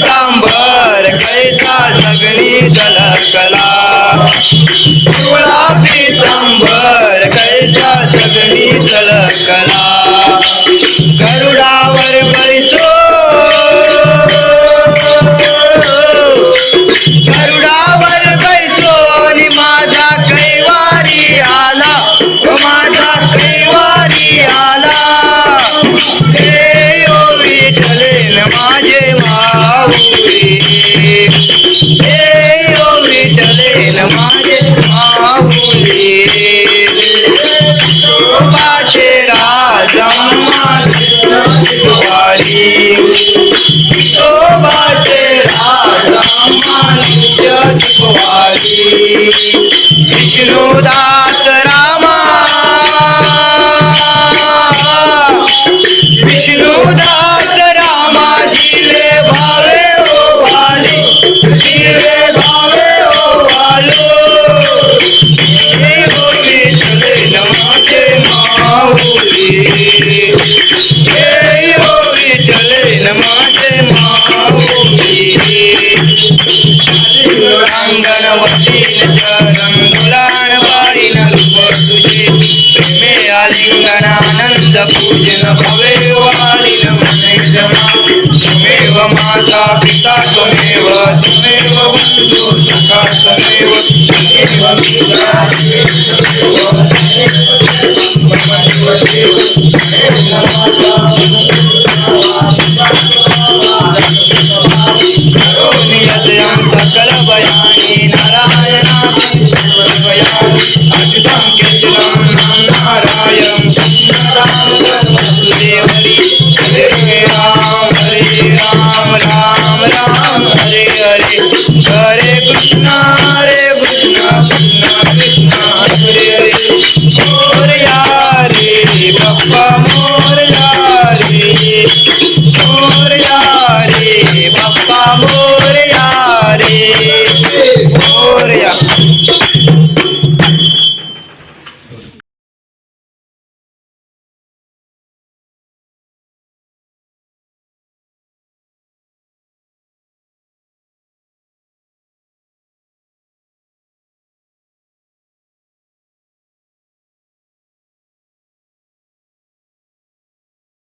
kamba ఆనంద పూజన భవేవ వాలిన మనైజమా త్వమేవ మాతా పితా త్వమేవ త్వమేవ బంధు సఖా త్వమేవ త్వమేవ మిత్రా త్వమేవ త్వమేవ Твоя, а ты там, где